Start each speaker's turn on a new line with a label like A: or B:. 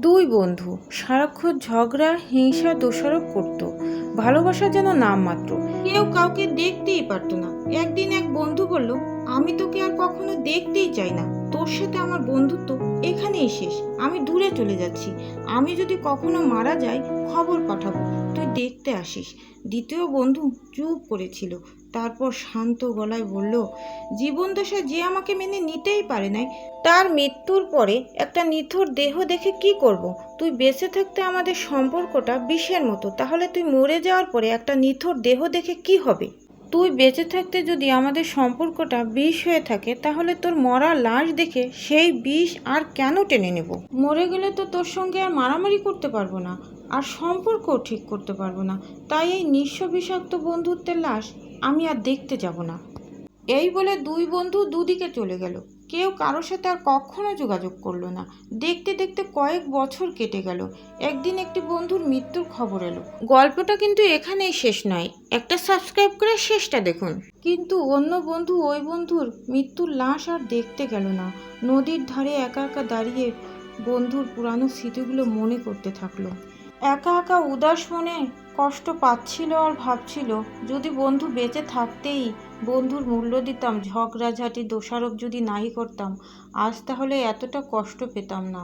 A: দুই বন্ধু। সারাক্ষণ ঝগড়া, হিংসা, দোষারোপ করত। ভালোবাসা যেন নামমাত্র। কেউ কাউকে দেখতেই পারতো না। একদিন এক বন্ধু বলল, আমি তোকে আর কখনো দেখতেই চাই না। তোর সাথে আমার বন্ধুত্ব এখানেই শেষ। আমি দূরে চলে যাচ্ছি। আমি যদি কখনো মারা যাই, খবর পাঠাবো। তুই দেখতে আসিস। দ্বিতীয় বন্ধু চুপ করেছিল। তারপর শান্ত গলায় বলল, জীবন দশায় যে আমাকে মেনে নিতেই পারে নাই, তার মৃত্যুর পরে একটা নিথর দেহ দেখে কি করব? তুই বেঁচে থাকতে আমাদের সম্পর্কটা বিষের মতো, তাহলে তুই মরে যাওয়ার পরে একটা নিথর দেহ দেখে কি হবে? তুই বেঁচে থাকতে যদি আমাদের সম্পর্কটা বিষ হয়ে থাকে, তাহলে তোর মরা লাশ দেখে সেই বিষ আর কেন টেনে নেব? মরে গেলে তো তোর সঙ্গে আর মারামারি করতে পারব না। আর সম্পর্কও ঠিক করতে পারব না। তাই এই নিঃস্ব বিষাক্ত বন্ধুত্বের লাশ আমি আর দেখতে যাব না। এই বলে দুই বন্ধু দুদিকে চলে গেল। কেউ কারোর সাথে আর কখনো যোগাযোগ করল না। দেখতে দেখতে কয়েক বছর কেটে গেল। একদিন একটি বন্ধুর মৃত্যুর খবর এলো। গল্পটা কিন্তু এখানেই শেষ নয়। একটা সাবস্ক্রাইব করে শেষটা দেখুন। কিন্তু অন্য বন্ধু ওই বন্ধুর মৃত্যুর লাশ আর দেখতে গেল না। নদীর ধারে একা একা দাঁড়িয়ে বন্ধুর পুরানো স্মৃতিগুলো মনে করতে থাকল। একা একা উদাস মনে কষ্ট পাচ্ছিল আর ভাবছিল, যদি বন্ধু বেঁচে থাকতেই বন্ধুর মূল্য দিতাম, ঝগড়াঝাটি, দোষারোপ যদি নাই করতাম, আজ তাহলে এতটা কষ্ট পেতাম না।